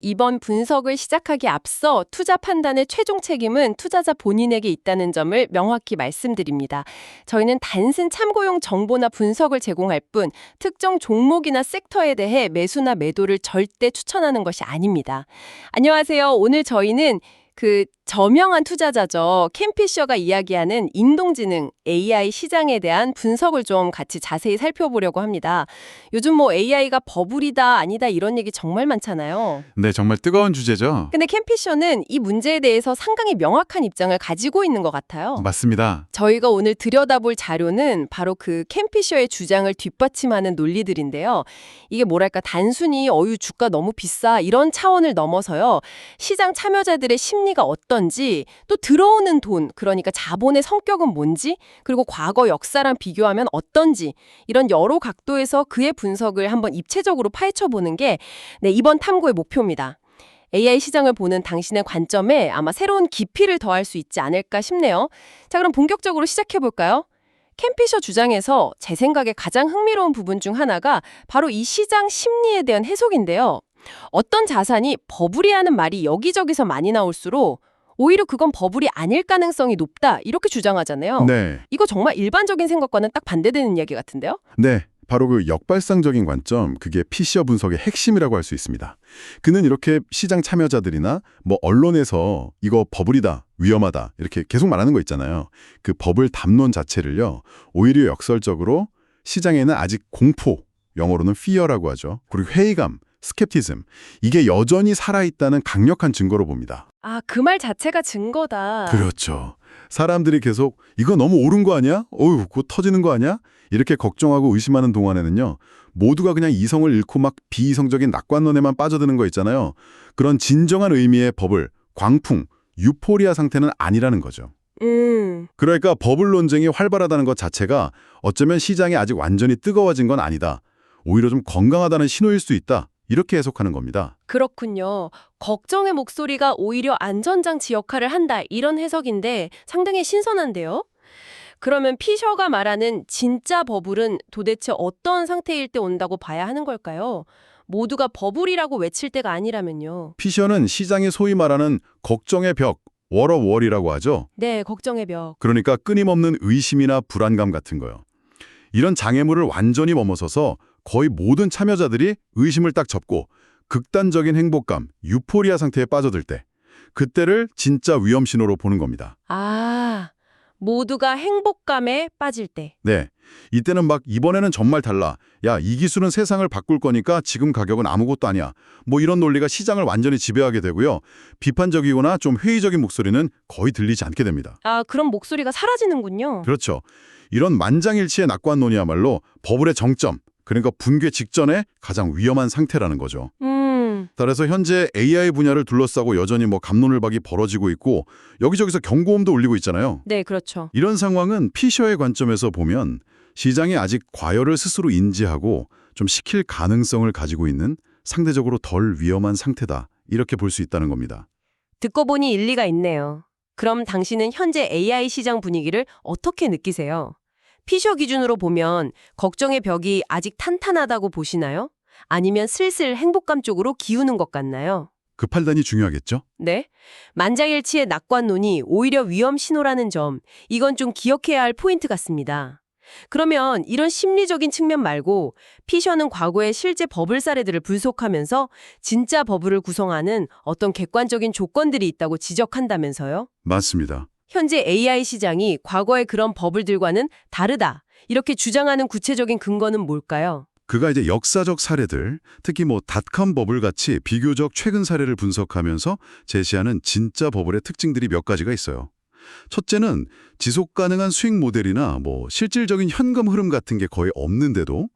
이번 분석을 시작하기 앞서 투자 판단의 최종 책임은 투자자 본인에게 있다는 점을 명확히 말씀드립니다. 저희는 단순 참고용 정보나 분석을 제공할 뿐 특정 종목이나 섹터에 대해 매수나 매도를 절대 추천하는 것이 아닙니다. 안녕하세요. 오늘 저희는 그 저명한 투자자죠. 캠피셔가 이야기하는 인공지능 AI 시장에 대한 분석을 좀 같이 자세히 살펴보려고 합니다. 요즘 뭐 AI가 버블이다 아니다 이런 얘기 정말 많잖아요. 네, 정말 뜨거운 주제죠. 근데 캠피셔는 이 문제에 대해서 상당히 명확한 입장을 가지고 있는 것 같아요. 맞습니다. 저희가 오늘 들여다볼 자료는 바로 그 캠피셔의 주장을 뒷받침하는 논리들인데요. 이게 뭐랄까 단순히 어유 주가 너무 비싸 이런 차원을 넘어서요. 시장 참여자들의 심리가 어떤 지 또 들어오는 돈 그러니까 자본의 성격은 뭔지 그리고 과거 역사랑 비교하면 어떤지 이런 여러 각도에서 그의 분석을 한번 입체적으로 파헤쳐 보는 게 네, 이번 탐구의 목표입니다. AI 시장을 보는 당신의 관점에 아마 새로운 깊이를 더할 수 있지 않을까 싶네요. 자, 그럼 본격적으로 시작해 볼까요? 캠피셔 주장에서 제 생각에 가장 흥미로운 부분 중 하나가 바로 이 시장 심리에 대한 해석인데요. 어떤 자산이 버블이 하는 말이 여기저기서 많이 나올수록 오히려 그건 버블이 아닐 가능성이 높다 이렇게 주장하잖아요. 네. 이거 정말 일반적인 생각과는 딱 반대되는 이야기 같은데요? 네. 바로 그 역발상적인 관점, 그게 피셔 분석의 핵심이라고 할 수 있습니다. 그는 이렇게 시장 참여자들이나 뭐 언론에서 이거 버블이다, 위험하다 이렇게 계속 말하는 거 있잖아요. 그 버블 담론 자체를요. 오히려 역설적으로 시장에는 아직 공포, 영어로는 fear라고 하죠. 그리고 회의감, 스캡티즘 이게 여전히 살아있다는 강력한 증거로 봅니다. 아, 그 말 자체가 증거다. 그렇죠. 사람들이 계속 이거 너무 옳은 거 아니야? 어휴, 곧 터지는 거 아니야? 이렇게 걱정하고 의심하는 동안에는요. 모두가 그냥 이성을 잃고 막 비이성적인 낙관론에만 빠져드는 거 있잖아요. 그런 진정한 의미의 버블, 광풍, 유포리아 상태는 아니라는 거죠. 음. 그러니까 버블 논쟁이 활발하다는 것 자체가 어쩌면 시장이 아직 완전히 뜨거워진 건 아니다. 오히려 좀 건강하다는 신호일 수 있다. 이렇게 해석하는 겁니다. 그렇군요. 걱정의 목소리가 오히려 안전장치 역할을 한다. 이런 해석인데 상당히 신선한데요? 그러면 피셔가 말하는 진짜 버블은 도대체 어떤 상태일 때 온다고 봐야 하는 걸까요? 모두가 버블이라고 외칠 때가 아니라면요. 피셔는 시장이 소위 말하는 걱정의 벽, 워러월이라고 하죠. 네, 걱정의 벽. 그러니까 끊임없는 의심이나 불안감 같은 거요. 이런 장애물을 완전히 넘어서서 거의 모든 참여자들이 의심을 딱 접고 극단적인 행복감, 유포리아 상태에 빠져들 때 그때를 진짜 위험 신호로 보는 겁니다. 아, 모두가 행복감에 빠질 때. 네. 이때는 막 이번에는 정말 달라. 야, 이 기술은 세상을 바꿀 거니까 지금 가격은 아무것도 아니야. 뭐 이런 논리가 시장을 완전히 지배하게 되고요. 비판적이거나 좀 회의적인 목소리는 거의 들리지 않게 됩니다. 아, 그럼 목소리가 사라지는군요. 그렇죠. 이런 만장일치의 낙관론이야말로 버블의 정점, 그러니까 붕괴 직전에 가장 위험한 상태라는 거죠. 음, 따라서 현재 AI 분야를 둘러싸고 여전히 뭐 감론을박이 벌어지고 있고 여기저기서 경고음도 울리고 있잖아요. 네, 그렇죠. 이런 상황은 피셔의 관점에서 보면 시장이 아직 과열을 스스로 인지하고 좀 식힐 가능성을 가지고 있는 상대적으로 덜 위험한 상태다. 이렇게 볼 수 있다는 겁니다. 듣고 보니 일리가 있네요. 그럼 당신은 현재 AI 시장 분위기를 어떻게 느끼세요? 피셔 기준으로 보면 걱정의 벽이 아직 탄탄하다고 보시나요? 아니면 슬슬 행복감 쪽으로 기우는 것 같나요? 그 판단이 중요하겠죠? 네. 만장일치의 낙관론이 오히려 위험 신호라는 점, 이건 좀 기억해야 할 포인트 같습니다. 그러면 이런 심리적인 측면 말고 피셔는 과거의 실제 버블 사례들을 분석하면서 진짜 버블을 구성하는 어떤 객관적인 조건들이 있다고 지적한다면서요? 맞습니다. 현재 AI 시장이 과거의 그런 버블들과는 다르다. 이렇게 주장하는 구체적인 근거는 뭘까요? 그가 이제 역사적 사례들, 특히 뭐 닷컴 버블 같이 비교적 최근 사례를 분석하면서 제시하는 진짜 버블의 특징들이 몇 가지가 있어요. 첫째는 지속 가능한 수익 모델이나 뭐 실질적인 현금 흐름 같은 게 거의 없는데도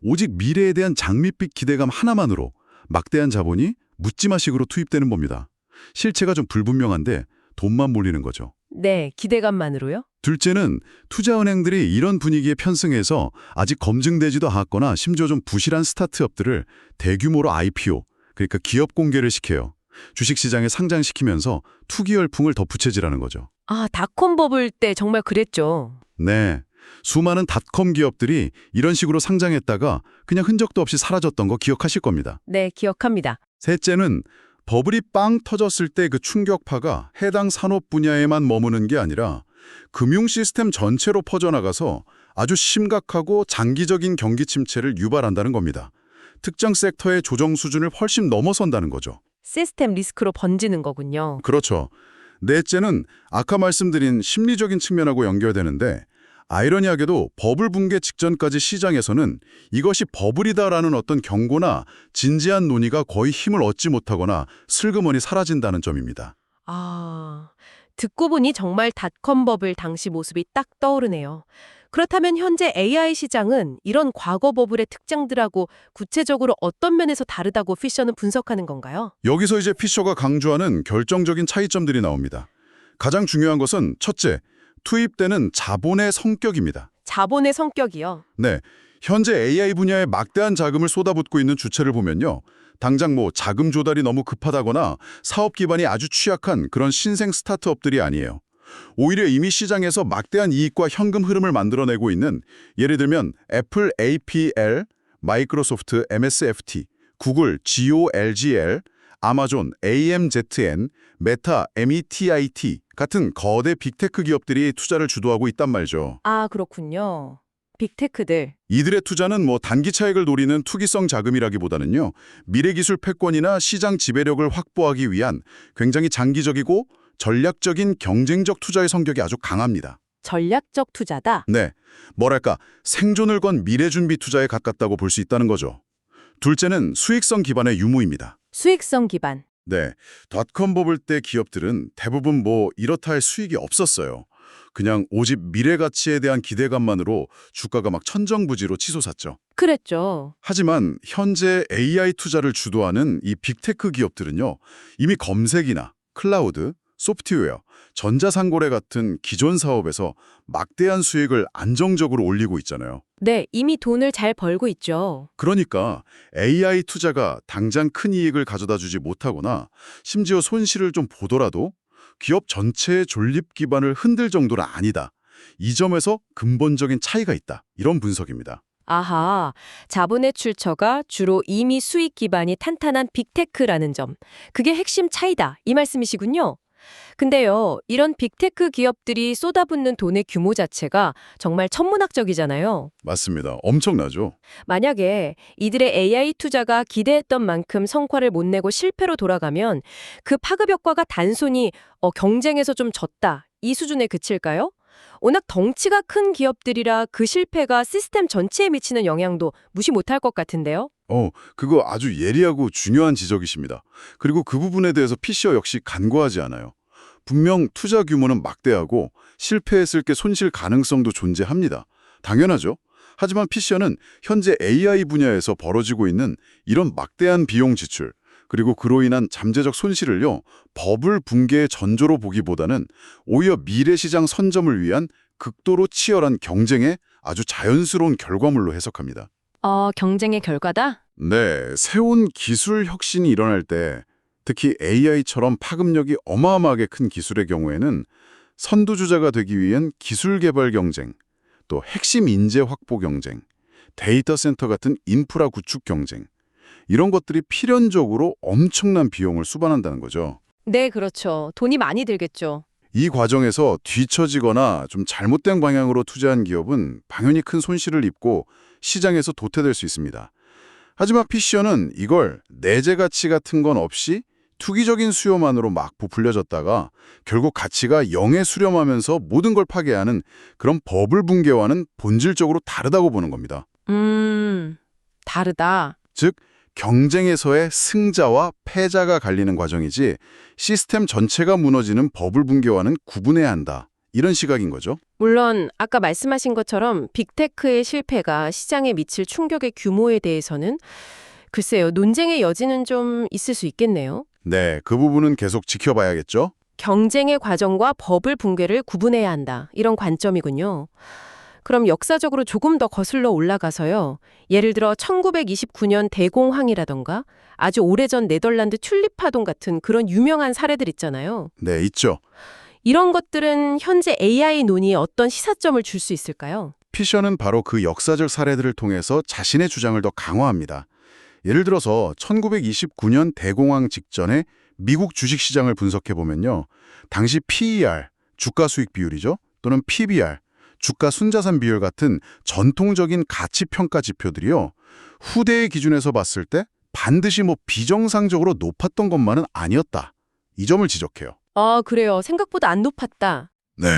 오직 미래에 대한 장밋빛 기대감 하나만으로 막대한 자본이 묻지마식으로 투입되는 겁니다. 실체가 좀 불분명한데 돈만 몰리는 거죠. 네, 기대감만으로요? 둘째는 투자은행들이 이런 분위기에 편승해서 아직 검증되지도 않았거나 심지어 좀 부실한 스타트업들을 대규모로 IPO, 그러니까 기업 공개를 시켜요. 주식시장에 상장시키면서 투기 열풍을 덧붙여지라는 거죠. 아, 닷컴 버블 때 정말 그랬죠. 네. 수많은 닷컴 기업들이 이런 식으로 상장했다가 그냥 흔적도 없이 사라졌던 거 기억하실 겁니다. 네, 기억합니다. 셋째는 버블이 빵 터졌을 때 그 충격파가 해당 산업 분야에만 머무는 게 아니라 금융 시스템 전체로 퍼져나가서 아주 심각하고 장기적인 경기 침체를 유발한다는 겁니다. 특정 섹터의 조정 수준을 훨씬 넘어선다는 거죠. 시스템 리스크로 번지는 거군요. 그렇죠. 넷째는 아까 말씀드린 심리적인 측면하고 연결되는데 아이러니하게도 버블 붕괴 직전까지 시장에서는 이것이 버블이다라는 어떤 경고나 진지한 논의가 거의 힘을 얻지 못하거나 슬그머니 사라진다는 점입니다. 아, 듣고 보니 정말 닷컴 버블 당시 모습이 딱 떠오르네요. 그렇다면 현재 AI 시장은 이런 과거 버블의 특징들하고 구체적으로 어떤 면에서 다르다고 피셔는 분석하는 건가요? 여기서 이제 피셔가 강조하는 결정적인 차이점들이 나옵니다. 가장 중요한 것은 첫째, 투입되는 자본의 성격입니다. 자본의 성격이요. 네, 현재 AI 분야에 막대한 자금을 쏟아붓고 있는 주체를 보면요. 당장 뭐 자금 조달이 너무 급하다거나 사업 기반이 아주 취약한 그런 신생 스타트업들이 아니에요. 오히려 이미 시장에서 막대한 이익과 현금 흐름을 만들어내고 있는 예를 들면 애플 APL, 마이크로소프트 MSFT, 구글 GOLGL, 아마존 AMZN, 메타 METIT 같은 거대 빅테크 기업들이 투자를 주도하고 있단 말이죠. 아, 그렇군요. 빅테크들. 이들의 투자는 뭐 단기 차익을 노리는 투기성 자금이라기보다는요. 미래 기술 패권이나 시장 지배력을 확보하기 위한 굉장히 장기적이고 전략적인 경쟁적 투자의 성격이 아주 강합니다. 전략적 투자다. 네, 뭐랄까 생존을 건 미래 준비 투자에 가깝다고 볼 수 있다는 거죠. 둘째는 수익성 기반의 유무입니다. 수익성 기반. 네, 닷컴 버블 때 기업들은 대부분 뭐 이렇다 할 수익이 없었어요. 그냥 오직 미래 가치에 대한 기대감만으로 주가가 막 천정부지로 치솟았죠. 그랬죠. 하지만 현재 AI 투자를 주도하는 이 빅테크 기업들은요. 이미 검색이나 클라우드, 소프트웨어, 전자상거래 같은 기존 사업에서 막대한 수익을 안정적으로 올리고 있잖아요. 네, 이미 돈을 잘 벌고 있죠. 그러니까 AI 투자가 당장 큰 이익을 가져다 주지 못하거나 심지어 손실을 좀 보더라도 기업 전체의 존립 기반을 흔들 정도는 아니다. 이 점에서 근본적인 차이가 있다. 이런 분석입니다. 아하, 자본의 출처가 주로 이미 수익 기반이 탄탄한 빅테크라는 점. 그게 핵심 차이다. 이 말씀이시군요. 근데요, 이런 빅테크 기업들이 쏟아붓는 돈의 규모 자체가 정말 천문학적이잖아요. 맞습니다. 엄청나죠? 만약에 이들의 AI 투자가 기대했던 만큼 성과를 못 내고 실패로 돌아가면 그 파급 효과가 단순히 어, 경쟁에서 좀 졌다. 이 수준에 그칠까요? 워낙 덩치가 큰 기업들이라 그 실패가 시스템 전체에 미치는 영향도 무시 못할 것 같은데요. 어, 그거 아주 예리하고 중요한 지적이십니다. 그리고 그 부분에 대해서 피셔 역시 간과하지 않아요. 분명 투자 규모는 막대하고 실패했을 게 손실 가능성도 존재합니다. 당연하죠. 하지만 피셔는 현재 AI 분야에서 벌어지고 있는 이런 막대한 비용 지출, 그리고 그로 인한 잠재적 손실을요, 버블 붕괴의 전조로 보기보다는 오히려 미래 시장 선점을 위한 극도로 치열한 경쟁의 아주 자연스러운 결과물로 해석합니다. 어, 경쟁의 결과다? 네, 새로운 기술 혁신이 일어날 때 특히 AI처럼 파급력이 어마어마하게 큰 기술의 경우에는 선두주자가 되기 위한 기술 개발 경쟁, 또 핵심 인재 확보 경쟁, 데이터 센터 같은 인프라 구축 경쟁, 이런 것들이 필연적으로 엄청난 비용을 수반한다는 거죠. 네, 그렇죠. 돈이 많이 들겠죠. 이 과정에서 뒤처지거나 좀 잘못된 방향으로 투자한 기업은 당연히 큰 손실을 입고 시장에서 도태될 수 있습니다. 하지만 피셔는 이걸 내재 가치 같은 건 없이 투기적인 수요만으로 막 부풀려졌다가 결국 가치가 0에 수렴하면서 모든 걸 파괴하는 그런 버블 붕괴와는 본질적으로 다르다고 보는 겁니다. 음, 다르다. 즉 경쟁에서의 승자와 패자가 갈리는 과정이지 시스템 전체가 무너지는 버블 붕괴와는 구분해야 한다. 이런 시각인 거죠. 물론 아까 말씀하신 것처럼 빅테크의 실패가 시장에 미칠 충격의 규모에 대해서는 글쎄요, 논쟁의 여지는 좀 있을 수 있겠네요. 네, 그 부분은 계속 지켜봐야겠죠. 경쟁의 과정과 버블 붕괴를 구분해야 한다. 이런 관점이군요. 그럼 역사적으로 조금 더 거슬러 올라가서요. 예를 들어 1929년 대공황이라던가 아주 오래전 네덜란드 튤립 파동 같은 그런 유명한 사례들 있잖아요. 네, 있죠. 이런 것들은 현재 AI 논의에 어떤 시사점을 줄 수 있을까요? 피셔는 바로 그 역사적 사례들을 통해서 자신의 주장을 더 강화합니다. 1929년의 예를 들어서 1929년 대공황 직전에 미국 주식시장을 분석해보면요. 당시 PER, 주가 수익 비율이죠. 또는 PBR, 주가 순자산 비율 같은 전통적인 가치평가 지표들이요. 후대의 기준에서 봤을 때 반드시 뭐 비정상적으로 높았던 것만은 아니었다. 이 점을 지적해요. 아, 그래요. 생각보다 안 높았다. 네.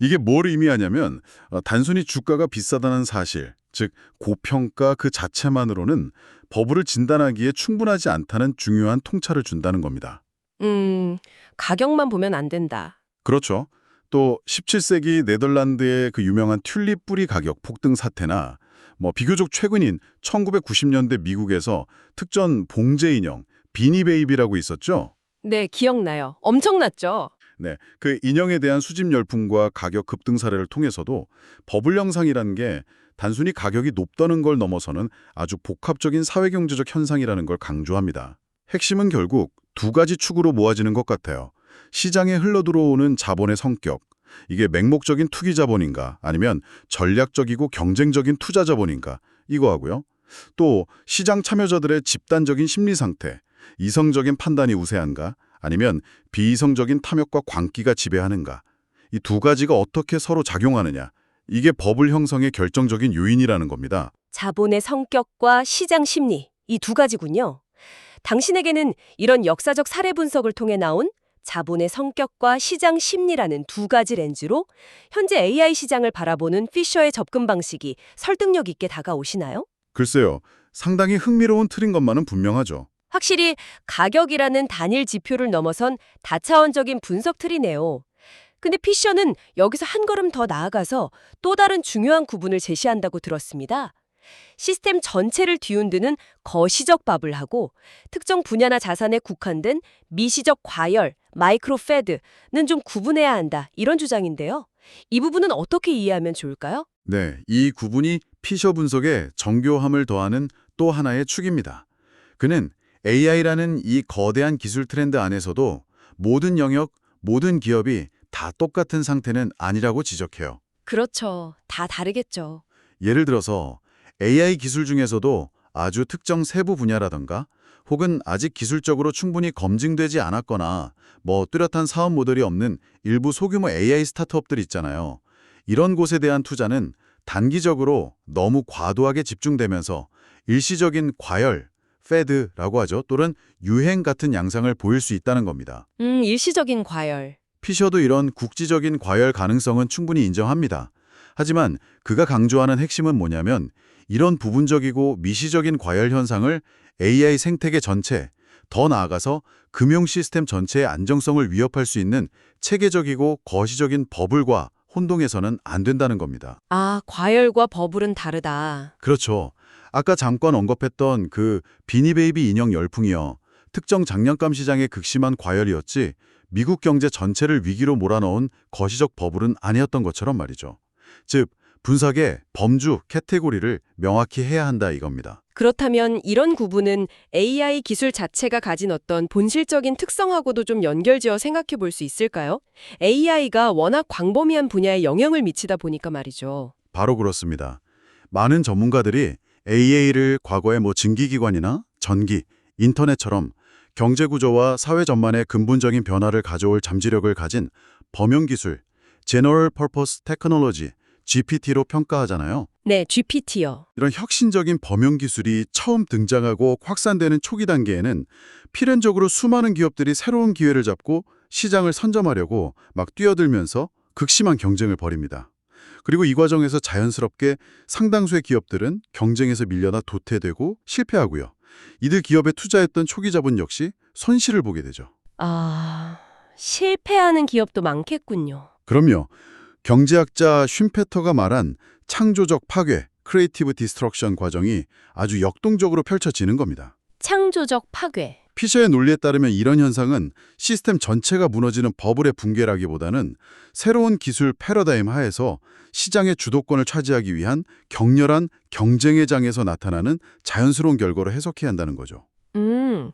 이게 뭘 의미하냐면 어, 단순히 주가가 비싸다는 사실, 즉 고평가 그 자체만으로는 버블을 진단하기에 충분하지 않다는 중요한 통찰을 준다는 겁니다. 음, 가격만 보면 안 된다. 그렇죠. 또 17세기 네덜란드의 그 유명한 튤립 뿌리 가격 폭등 사태나 뭐 비교적 최근인 1990년대 미국에서 특전 봉제 인형 비니 베이비라고 있었죠. 네, 기억나요. 엄청났죠? 네, 그 인형에 대한 수집 열풍과 가격 급등 사례를 통해서도 버블 현상이라는 게 단순히 가격이 높다는 걸 넘어서는 아주 복합적인 사회경제적 현상이라는 걸 강조합니다. 핵심은 결국 두 가지 축으로 모아지는 것 같아요. 시장에 흘러들어오는 자본의 성격, 이게 맹목적인 투기 자본인가 아니면 전략적이고 경쟁적인 투자 자본인가 이거 하고요. 또 시장 참여자들의 집단적인 심리 상태, 이성적인 판단이 우세한가 아니면 비이성적인 탐욕과 광기가 지배하는가 이 두 가지가 어떻게 서로 작용하느냐 이게 버블 형성의 결정적인 요인이라는 겁니다. 자본의 성격과 시장 심리, 이 두 가지군요. 당신에게는 이런 역사적 사례 분석을 통해 나온 자본의 성격과 시장 심리라는 두 가지 렌즈로 현재 AI 시장을 바라보는 피셔의 접근 방식이 설득력 있게 다가오시나요? 글쎄요. 상당히 흥미로운 틀인 것만은 분명하죠. 확실히 가격이라는 단일 지표를 넘어선 다차원적인 분석 틀이네요. 근데 피셔는 여기서 한 걸음 더 나아가서 또 다른 중요한 구분을 제시한다고 들었습니다. 시스템 전체를 뒤흔드는 거시적 밥을 하고 특정 분야나 자산에 국한된 미시적 과열, 마이크로 패드는 좀 구분해야 한다. 이런 주장인데요. 이 부분은 어떻게 이해하면 좋을까요? 네, 이 구분이 피셔 분석에 정교함을 더하는 또 하나의 축입니다. 그는 AI라는 이 거대한 기술 트렌드 안에서도 모든 영역, 모든 기업이 다 똑같은 상태는 아니라고 지적해요. 그렇죠. 다 다르겠죠. 예를 들어서 AI 기술 중에서도 아주 특정 세부 분야라던가 혹은 아직 기술적으로 충분히 검증되지 않았거나 뭐 뚜렷한 사업 모델이 없는 일부 소규모 AI 스타트업들 있잖아요. 이런 곳에 대한 투자는 단기적으로 너무 과도하게 집중되면서 일시적인 과열, 패드라고 하죠. 또는 유행 같은 양상을 보일 수 있다는 겁니다. 음, 일시적인 과열. 피셔도 이런 국지적인 과열 가능성은 충분히 인정합니다. 하지만 그가 강조하는 핵심은 뭐냐면 이런 부분적이고 미시적인 과열 현상을 AI 생태계 전체, 더 나아가서 금융 시스템 전체의 안정성을 위협할 수 있는 체계적이고 거시적인 버블과 혼동해서는 안 된다는 겁니다. 아, 과열과 버블은 다르다. 그렇죠. 아까 잠깐 언급했던 그 비니베이비 인형 열풍이요. 특정 장난감 시장의 극심한 과열이었지 미국 경제 전체를 위기로 몰아넣은 거시적 버블은 아니었던 것처럼 말이죠. 즉, 분석의 범주, 캐테고리를 명확히 해야 한다 이겁니다. 그렇다면 이런 구분은 AI 기술 자체가 가진 어떤 본질적인 특성하고도 좀 연결지어 생각해 볼 수 있을까요? AI가 워낙 광범위한 분야에 영향을 미치다 보니까 말이죠. 바로 그렇습니다. 많은 전문가들이 AA를 과거의 뭐 증기기관이나 전기, 인터넷처럼 경제 구조와 사회 전반에 근본적인 변화를 가져올 잠재력을 가진 범용기술, General Purpose Technology, GPT로 평가하잖아요. 네, GPT요. 이런 혁신적인 범용 기술이 처음 등장하고 확산되는 초기 단계에는 필연적으로 수많은 기업들이 새로운 기회를 잡고 시장을 선점하려고 막 뛰어들면서 극심한 경쟁을 벌입니다. 그리고 이 과정에서 자연스럽게 상당수의 기업들은 경쟁에서 밀려나 도태되고 실패하고요. 이들 기업에 투자했던 초기 자본 역시 손실을 보게 되죠. 아, 실패하는 기업도 많겠군요. 그럼요. 경제학자 쉼페터가 말한 창조적 파괴, 크리에이티브 디스트럭션 과정이 아주 역동적으로 펼쳐지는 겁니다. 창조적 파괴. 피셔의 논리에 따르면 이런 현상은 시스템 전체가 무너지는 버블의 붕괴라기보다는 새로운 기술 패러다임 하에서 시장의 주도권을 차지하기 위한 격렬한 경쟁의 장에서 나타나는 자연스러운 결과로 해석해야 한다는 거죠. 음,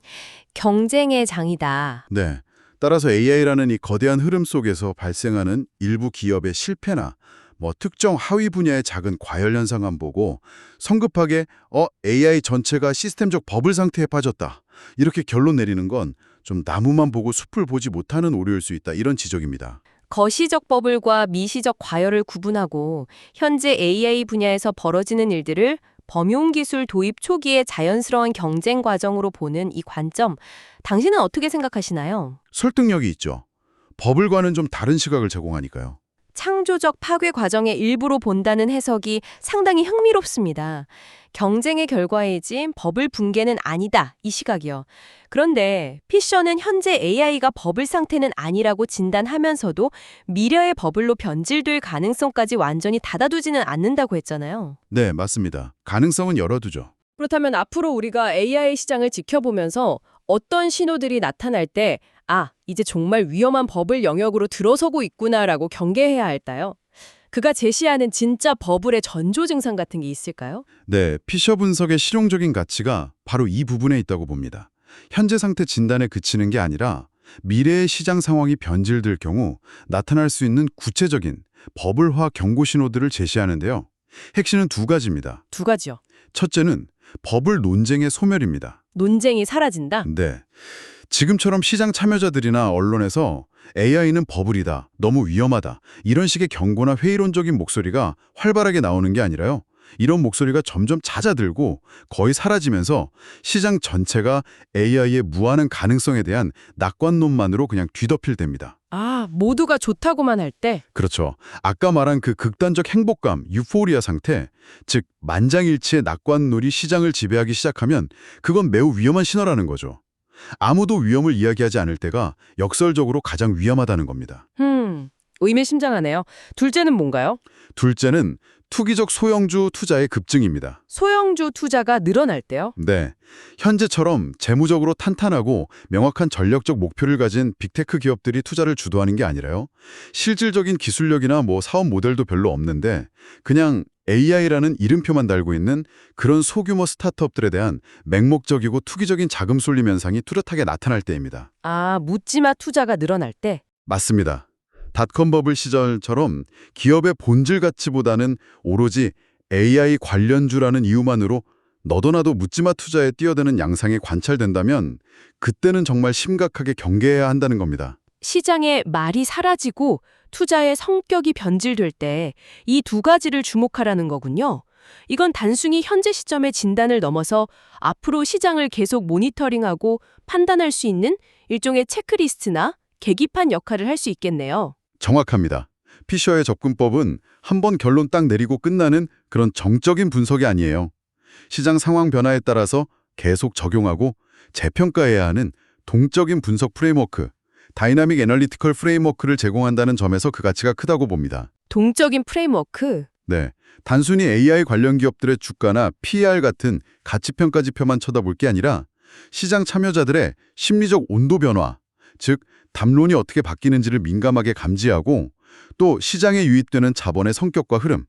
경쟁의 장이다. 네. 따라서 AI라는 이 거대한 흐름 속에서 발생하는 일부 기업의 실패나 뭐 특정 하위 분야의 작은 과열 현상만 보고 성급하게 어 AI 전체가 시스템적 버블 상태에 빠졌다. 이렇게 결론 내리는 건 좀 나무만 보고 숲을 보지 못하는 오류일 수 있다. 이런 지적입니다. 거시적 버블과 미시적 과열을 구분하고 현재 AI 분야에서 벌어지는 일들을 범용 기술 도입 초기의 자연스러운 경쟁 과정으로 보는 이 관점, 당신은 어떻게 생각하시나요? 설득력이 있죠. 버블과는 좀 다른 시각을 제공하니까요. 창조적 파괴 과정의 일부로 본다는 해석이 상당히 흥미롭습니다. 경쟁의 결과이지 버블 붕괴는 아니다. 이 시각이요. 그런데 피셔는 현재 AI가 버블 상태는 아니라고 진단하면서도 미래의 버블로 변질될 가능성까지 완전히 닫아두지는 않는다고 했잖아요. 네, 맞습니다. 가능성은 열어두죠. 그렇다면 앞으로 우리가 AI 시장을 지켜보면서 어떤 신호들이 나타날 때 아, 이제 정말 위험한 버블 영역으로 들어서고 있구나라고 경계해야 할까요? 그가 제시하는 진짜 버블의 전조 증상 같은 게 있을까요? 네, 피셔 분석의 실용적인 가치가 바로 이 부분에 있다고 봅니다. 현재 상태 진단에 그치는 게 아니라 미래의 시장 상황이 변질될 경우 나타날 수 있는 구체적인 버블화 경고 신호들을 제시하는데요. 핵심은 두 가지입니다. 두 가지요. 첫째는 버블 논쟁의 소멸입니다. 논쟁이 사라진다. 네. 지금처럼 시장 참여자들이나 언론에서 AI는 버블이다, 너무 위험하다, 이런 식의 경고나 회의론적인 목소리가 활발하게 나오는 게 아니라요. 이런 목소리가 점점 잦아들고 거의 사라지면서 시장 전체가 AI의 무한한 가능성에 대한 낙관론만으로 그냥 뒤덮일 됩니다. 아, 모두가 좋다고만 할 때. 그렇죠. 아까 말한 그 극단적 행복감, 유포리아 상태, 즉 만장일치의 낙관놀이 시장을 지배하기 시작하면 그건 매우 위험한 신호라는 거죠. 아무도 위험을 이야기하지 않을 때가 역설적으로 가장 위험하다는 겁니다. 음, 의미심장하네요. 둘째는 뭔가요? 둘째는 투기적 소형주 투자의 급증입니다. 소형주 투자가 늘어날 때요? 네. 현재처럼 재무적으로 탄탄하고 명확한 전략적 목표를 가진 빅테크 기업들이 투자를 주도하는 게 아니라요. 실질적인 기술력이나 뭐 사업 모델도 별로 없는데 그냥 AI라는 이름표만 달고 있는 그런 소규모 스타트업들에 대한 맹목적이고 투기적인 자금 쏠림 현상이 뚜렷하게 나타날 때입니다. 아, 묻지마 투자가 늘어날 때. 맞습니다. 닷컴 버블 시절처럼 기업의 본질 가치보다는 오로지 AI 관련주라는 이유만으로 너도나도 묻지마 투자에 뛰어드는 양상이 관찰된다면 그때는 정말 심각하게 경계해야 한다는 겁니다. 시장의 말이 사라지고 투자의 성격이 변질될 때 이 두 가지를 주목하라는 거군요. 이건 단순히 현재 시점의 진단을 넘어서 앞으로 시장을 계속 모니터링하고 판단할 수 있는 일종의 체크리스트나 계기판 역할을 할 수 있겠네요. 정확합니다. 피셔의 접근법은 한 번 결론 딱 내리고 끝나는 그런 정적인 분석이 아니에요. 시장 상황 변화에 따라서 계속 적용하고 재평가해야 하는 동적인 분석 프레임워크, 다이나믹 애널리티컬 프레임워크를 제공한다는 점에서 그 가치가 크다고 봅니다. 동적인 프레임워크. 네, 단순히 AI 관련 기업들의 주가나 PER 같은 가치평가 지표만 쳐다볼 게 아니라 시장 참여자들의 심리적 온도 변화, 즉 담론이 어떻게 바뀌는지를 민감하게 감지하고 또 시장에 유입되는 자본의 성격과 흐름,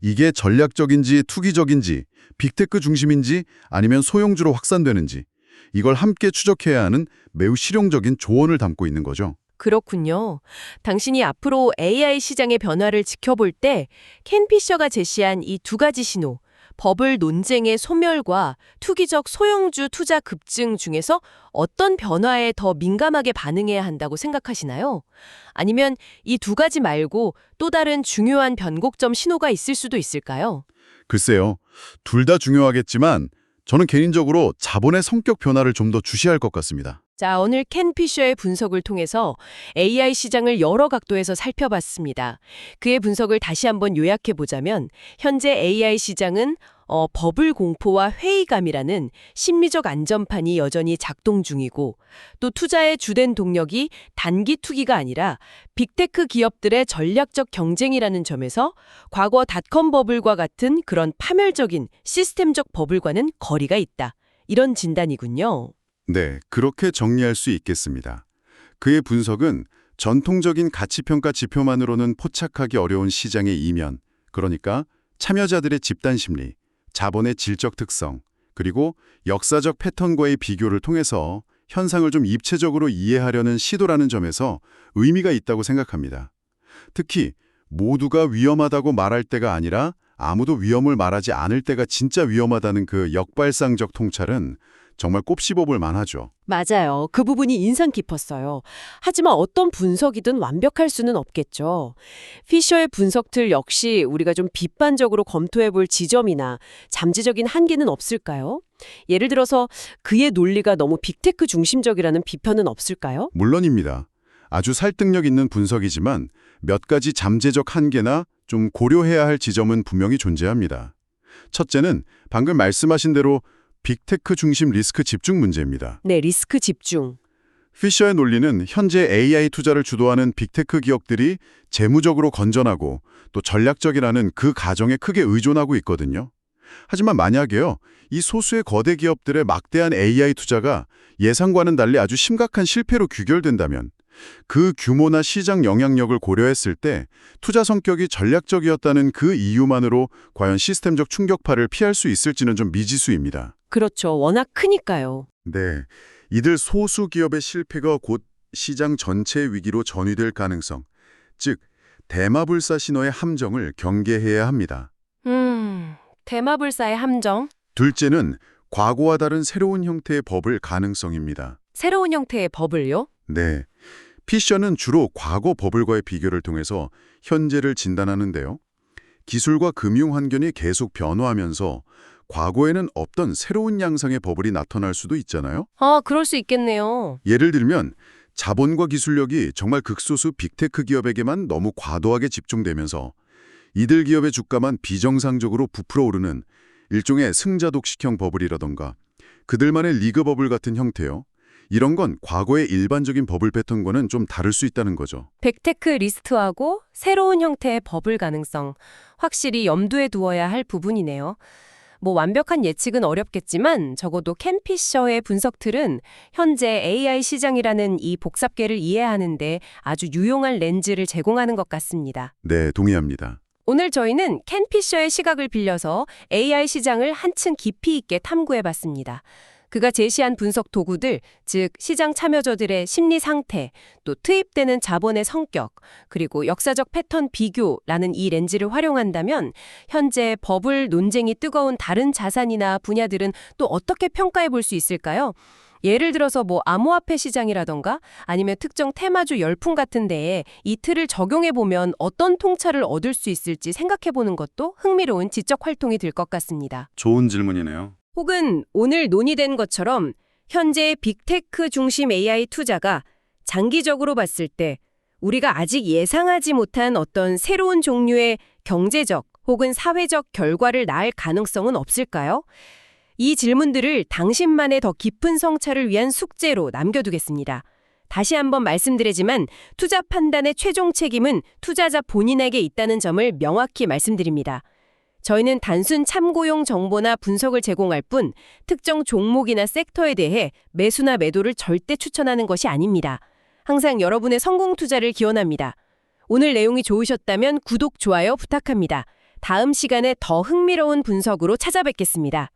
이게 전략적인지 투기적인지 빅테크 중심인지 아니면 소형주로 확산되는지 이걸 함께 추적해야 하는 매우 실용적인 조언을 담고 있는 거죠. 그렇군요. 당신이 앞으로 AI 시장의 변화를 지켜볼 때 켄 피셔가 제시한 이 두 가지 신호, 버블 논쟁의 소멸과 투기적 소형주 투자 급증 중에서 어떤 변화에 더 민감하게 반응해야 한다고 생각하시나요? 아니면 이 두 가지 말고 또 다른 중요한 변곡점 신호가 있을 수도 있을까요? 글쎄요. 둘 다 중요하겠지만 저는 개인적으로 자본의 성격 변화를 좀 더 주시할 것 같습니다. 자, 오늘 켄 피셔의 분석을 통해서 AI 시장을 여러 각도에서 살펴봤습니다. 그의 분석을 다시 한번 요약해 보자면 현재 AI 시장은 어, 버블 공포와 회의감이라는 심리적 안전판이 여전히 작동 중이고 또 투자의 주된 동력이 단기 투기가 아니라 빅테크 기업들의 전략적 경쟁이라는 점에서 과거 닷컴 버블과 같은 그런 파멸적인 시스템적 버블과는 거리가 있다. 이런 진단이군요. 네, 그렇게 정리할 수 있겠습니다. 그의 분석은 전통적인 가치평가 지표만으로는 포착하기 어려운 시장의 이면, 그러니까 참여자들의 집단 심리, 자본의 질적 특성, 그리고 역사적 패턴과의 비교를 통해서 현상을 좀 입체적으로 이해하려는 시도라는 점에서 의미가 있다고 생각합니다. 특히 모두가 위험하다고 말할 때가 아니라 아무도 위험을 말하지 않을 때가 진짜 위험하다는 그 역발상적 통찰은 정말 꼽씹어볼 만하죠. 맞아요. 그 부분이 인상 깊었어요. 하지만 어떤 분석이든 완벽할 수는 없겠죠. 피셔의 분석들 역시 우리가 좀 비판적으로 검토해 볼 지점이나 잠재적인 한계는 없을까요? 예를 들어서 그의 논리가 너무 빅테크 중심적이라는 비판은 없을까요? 물론입니다. 아주 설득력 있는 분석이지만 몇 가지 잠재적 한계나 좀 고려해야 할 지점은 분명히 존재합니다. 첫째는 방금 말씀하신 대로 빅테크 중심 리스크 집중 문제입니다. 네, 리스크 집중. 피셔의 논리는 현재 AI 투자를 주도하는 빅테크 기업들이 재무적으로 건전하고 또 전략적이라는 그 가정에 크게 의존하고 있거든요. 하지만 만약에요, 이 소수의 거대 기업들의 막대한 AI 투자가 예상과는 달리 아주 심각한 실패로 귀결된다면 그 규모나 시장 영향력을 고려했을 때 투자 성격이 전략적이었다는 그 이유만으로 과연 시스템적 충격파를 피할 수 있을지는 좀 미지수입니다. 그렇죠. 워낙 크니까요. 네, 이들 소수 기업의 실패가 곧 시장 전체 위기로 전이될 가능성, 즉 대마불사 신호의 함정을 경계해야 합니다. 음, 대마불사의 함정? 둘째는 과거와 다른 새로운 형태의 버블 가능성입니다. 새로운 형태의 버블요? 네, 피셔는 주로 과거 버블과의 비교를 통해서 현재를 진단하는데요. 기술과 금융 환경이 계속 변화하면서 과거에는 없던 새로운 양상의 버블이 나타날 수도 있잖아요. 아, 그럴 수 있겠네요. 예를 들면 자본과 기술력이 정말 극소수 빅테크 기업에게만 너무 과도하게 집중되면서 이들 기업의 주가만 비정상적으로 부풀어 오르는 일종의 승자독식형 버블이라던가 그들만의 리그 버블 같은 형태요. 이런 건 과거의 일반적인 버블 패턴과는 좀 다를 수 있다는 거죠. 빅테크 리스트하고 새로운 형태의 버블 가능성, 확실히 염두에 두어야 할 부분이네요. 뭐 완벽한 예측은 어렵겠지만 적어도 캔피셔의 분석 틀은 현재 AI 시장이라는 이 복잡계를 이해하는데 아주 유용한 렌즈를 제공하는 것 같습니다. 네, 동의합니다. 오늘 저희는 캔피셔의 시각을 빌려서 AI 시장을 한층 깊이 있게 탐구해봤습니다. 그가 제시한 분석 도구들, 즉 시장 참여자들의 심리 상태, 또 투입되는 자본의 성격, 그리고 역사적 패턴 비교라는 이 렌즈를 활용한다면 현재 버블 논쟁이 뜨거운 다른 자산이나 분야들은 또 어떻게 평가해 볼 수 있을까요? 예를 들어서 뭐 암호화폐 시장이라던가 아니면 특정 테마주 열풍 같은 데에 이 틀을 적용해 보면 어떤 통찰을 얻을 수 있을지 생각해 보는 것도 흥미로운 지적 활동이 될 것 같습니다. 좋은 질문이네요. 혹은 오늘 논의된 것처럼 현재 빅테크 중심 AI 투자가 장기적으로 봤을 때 우리가 아직 예상하지 못한 어떤 새로운 종류의 경제적 혹은 사회적 결과를 낳을 가능성은 없을까요? 이 질문들을 당신만의 더 깊은 성찰을 위한 숙제로 남겨두겠습니다. 다시 한번 말씀드리지만 투자 판단의 최종 책임은 투자자 본인에게 있다는 점을 명확히 말씀드립니다. 저희는 단순 참고용 정보나 분석을 제공할 뿐 특정 종목이나 섹터에 대해 매수나 매도를 절대 추천하는 것이 아닙니다. 항상 여러분의 성공 투자를 기원합니다. 오늘 내용이 좋으셨다면 구독, 좋아요 부탁합니다. 다음 시간에 더 흥미로운 분석으로 찾아뵙겠습니다.